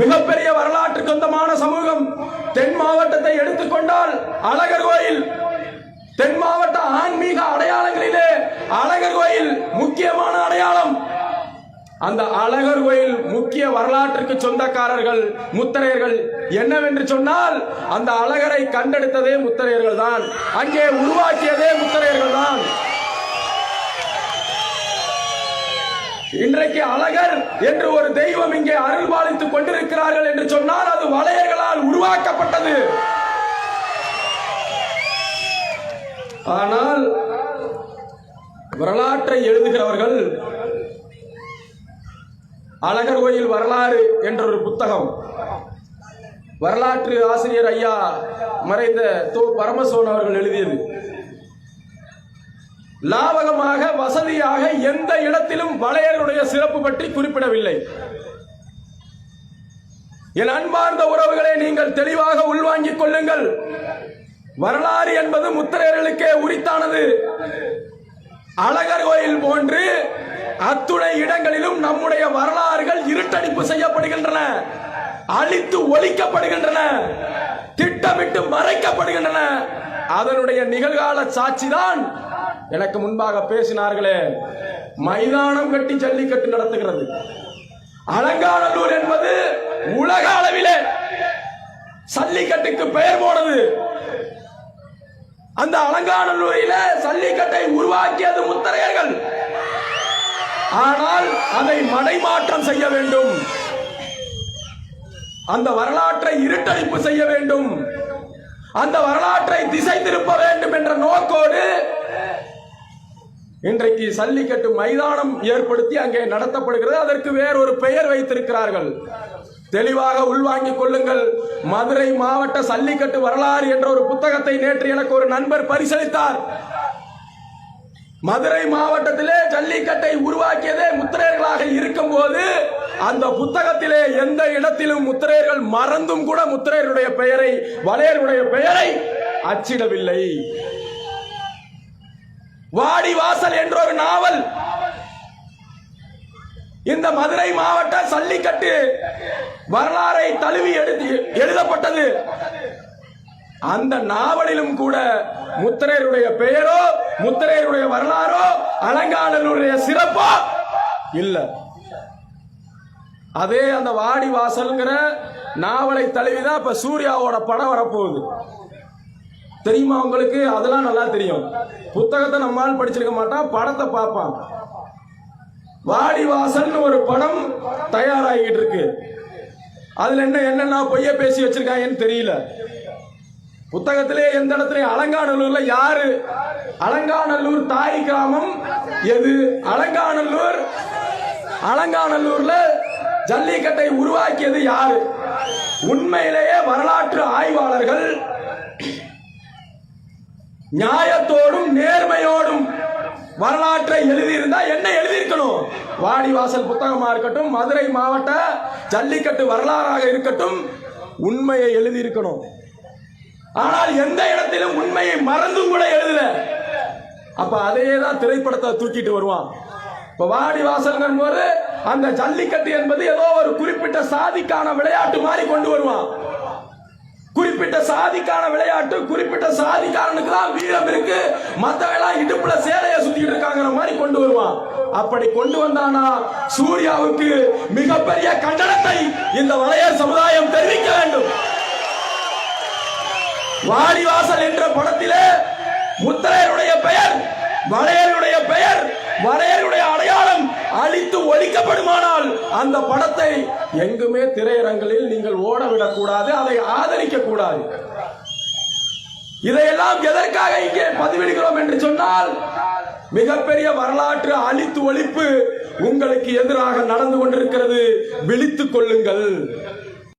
மிகப்பெரிய வரலாற்று சொந்தமான சமூகம் தென் மாவட்டத்தை எடுத்துக்கொண்டால் அழகர் கோயில். தென் மாவட்ட ஆன்மீக அடையாளங்களிலே அழகர் கோயில் முக்கியமான அடையாளம். அந்த அழகர் கோயில் முக்கிய வரலாற்றுக்கு சொந்தக்காரர்கள் முத்தரையர்கள். என்னவென்று சொன்னால் அந்த அழகரை கண்டெடுத்ததே முத்தரையர்கள் தான் அங்கே உருவாக்கியதே முத்தரையர்கள் தான் இன்றைக்கு அழகர் என்று ஒரு தெய்வம் இங்கே அருள்பாலித்துக் கொண்டிருக்கிறார்கள் என்று சொன்னால் அது வளையர்களால் உருவாக்கப்பட்டது. ஆனால் வரலாற்றை எழுதுகிறவர்கள் அழகர் கோயில் வரலாறு என்ற ஒரு புத்தகம். வரலாற்று ஆசிரியர் ஐயா மறைந்த தோ பரமசோன் அவர்கள் எழுதியது. லாவகமாக வசதியாக எந்த இடத்திலும் வளையருடைய சிறப்பு பற்றி குறிப்பிடவில்லை. என் அன்பார்ந்த உறவுகளை நீங்கள் தெளிவாக உள்வாங்கிக் கொள்ளுங்கள். வரலாறு என்பது முத்திரையர்களுக்கே உரித்தானது. அழகர் கோயில் போன்று அத்துணை இடங்களிலும் நம்முடைய வரலாறுகள் இருட்டடிப்பு செய்யப்படுகின்றன. அழித்து ஒழிக்கப்படுகின்றன. திட்டமிட்டு மறைக்கப்படுகின்றன. அதனுடைய நிகழ்கால சாட்சிதான் எனக்கு முன்பாக பேசினார்களே மைதானம் கட்டி ஜல்லிக்கட்டு நடத்துகிறது. அலங்காநல்லூர் என்பது உலக அளவிலே சல்லிக்கட்டுக்கு பெயர் போனது. அந்த அலங்காநல்லூரில சல்லிக்கட்டை உருவாக்கியது முத்தரையர்கள். ஆனால் அதை மடைமாற்றம் செய்ய வேண்டும். அந்த வரலாற்றை இருட்டடிப்பு செய்ய வேண்டும். அந்த வரலாற்றை திசை திருப்ப வேண்டும் என்ற நோக்கோடு இன்றைக்கு சல்லிக்கட்டு மைதானம் ஏற்படுத்தி அங்கே நடத்தப்படுகிறது. அதற்கு வேறொரு பெயர் வைத்திருக்கிறார்கள். தெளிவாக உள்வாங்கிக் கொள்ளுங்கள். மதுரை மாவட்ட சல்லிக்கட்டு வரலாறு என்ற ஒரு புத்தகத்தை நேற்று எனக்கு ஒரு நண்பர் பரிசளித்தார். மதுரை மாவட்டத்திலே ஜல்லிக்கட்டை உருவாக்கியதே முத்திரையர்களாக இருக்கும் போது அந்த புத்தகத்திலே எந்த இடத்திலும் முத்திரையர்கள் மறந்தும் கூட முத்திரையருடைய பெயரை வளையருடைய பெயரை அச்சிடவில்லை. வாடி வாசல் என்ற ஒரு நாவல். இந்த மதுரை மாவட்ட சல்லிக்கட்டு வரலாறை தழுவி எழுதி எழுதப்பட்டது. அந்த நாவலிலும் கூட முத்திரையருடைய பெயரோ முத்திரையருடைய வரலாறோ அலங்காளனுடைய சிறப்போ இல்ல. அதே அந்த வாடி வாசல்ங்கிற நாவலை தழுவிதான் இப்ப சூர்யாவோட படம் வரப்போகுது. தெரியுமா உங்களுக்கு? அதெல்லாம் நல்லா தெரியும். புத்தகத்தை நம்மால் படிச்சிருக்க மாட்டான் படத்தை பார்ப்பான். வாடிவாசல்னு ஒரு படம் தயாராகிட்டு இருக்கு. அதுல என்ன என்னென்ன பொய்ய பேசி வச்சிருக்காங்கன்னு தெரியல. புத்தகத்திலே எந்த இடத்துலயும் அலங்காநல்லூர்ல யாரு? அலங்காநல்லூர் தாய் கிராமம் எது? அலங்காநல்லூர் அலங்காநல்லூர்ல ஜல்லிக்கட்டை உருவாக்கியது யாரு? உண்மையிலேயே வரலாற்று ஆய்வாளர்கள் நியாயத்தோடும் நேர்மையோடும் வரலாற்றை எழுதியிருந்தா என்ன எழுதியிருக்கணும்? வாடிவாசல் புத்தகமா இருக்கட்டும் மதுரை மாவட்ட ஜல்லிக்கட்டு வரலாறாக இருக்கட்டும் உண்மையை எழுதியிருக்கணும். ஆனால் எந்த இடத்திலும் உண்மையை மறந்தும் கூட எழுதல. அப்ப அதையே தான் திரைப்படத்தை தூக்கிட்டு வருவான். இப்ப வாடி வாசல்கள் போது அந்த ஜல்லிக்கட்டு என்பது ஏதோ ஒரு குறிப்பிட்ட சாதிக்கான விளையாட்டு மாதிரி கொண்டு வருவான். குறிப்பிட்ட சாதிக்கான விளையாட்டு குறிப்பிட்ட சாதிக்காரனுக்கு தான் வீரம் இருக்கு. மத்தவெல்லாம் இடுப்புல சேலைய சுத்திட்டு இருக்காங்கிற மாதிரி கொண்டு வருவான். அப்படி கொண்டு வந்தானா சூர்யாவுக்கு மிகப்பெரிய கண்டனத்தை இந்த வளையர் சமுதாயம் தெரிவிக்க வேண்டும். வாடிவாசல் என்ற படத்திலே முத்திரையருடைய பெயர் வளையருடைய பெயர் வளையருடைய அடையாளம் அழித்து ஒழிக்கப்படுமானால் அந்த படத்தை எங்குமே திரையரங்களில் நீங்கள் ஓடவிடக் கூடாது அதை ஆதரிக்க கூடாது இதையெல்லாம் எதற்காக இங்கே பதிவிடுகிறோம் என்று சொன்னால் மிகப்பெரிய வரலாற்று அழித்து ஒழிப்பு உங்களுக்கு எதிராக நடந்து கொண்டிருக்கிறது. விழித்துக் கொள்ளுங்கள்.